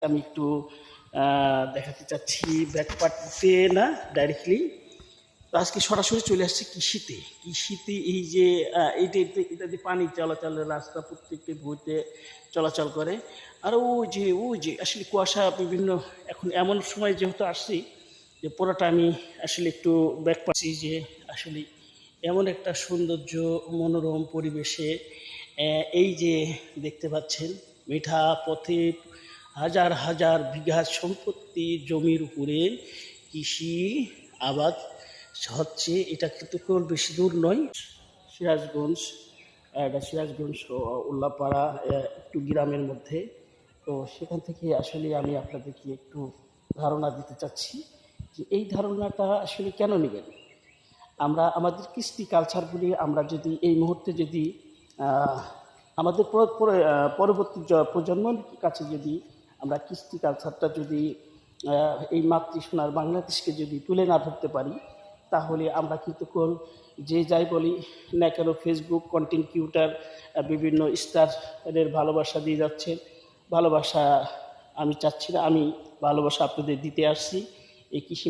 আমি একটু দেখাতে চাচ্ছি ব্যাকপার্টে না ডাইরেক্টলি তো আজকে সরাসরি চলে আসছে কৃষিতে। কৃষিতে এই যে এটা- এটা পানি চলাচলের রাস্তা প্রত্যেকটি বইতে চলাচল করে। আর ও যে ও যে, আসলে কুয়াশা বিভিন্ন, এখন এমন সময় যেহেতু আসছি, যে পুরোটা আমি আসলে একটু ব্যাক পাচ্ছি যে, আসলে এমন একটা সৌন্দর্য, মনোরম পরিবেশে এই যে দেখতে পাচ্ছেন, মিঠা, পথে হাজার হাজার বিঘা সম্পত্তি জমির উপরে কৃষি আবাদ হচ্ছে। এটা কিন্তু খুব বেশি দূর নয়। সিরাজগঞ্জ এটা সিরাজগঞ্জ উল্লাপাড়া একটু গ্রামের মধ্যে। তো সেখান থেকে আসলে আমি আপনাদেরকে একটু ধারণা দিতে চাচ্ছি যে এই ধারণাটা আসলে কেন নেবেন? আমরা, আমাদের কৃষ্টি কালচারগুলি আমরা যদি এই মুহূর্তে যদি আমাদের পরবর্তী প্রজন্মের কাছে যদি আমরা কৃষ্টি কালচারটা যদি এই মাতৃসোনার বাংলাদেশকে যদি তুলে না ধরতে পারি, তাহলে আমরা কিন্তু কোন যে যাই বলি না কেন ফেসবুক কন্টেন্ট কিউটার বিভিন্ন স্টারের ভালোবাসা দিয়ে যাচ্ছে ভালোবাসা আমি চাচ্ছি না, আমি ভালোবাসা আপনাদের দিতে আসছি। এই কৃষি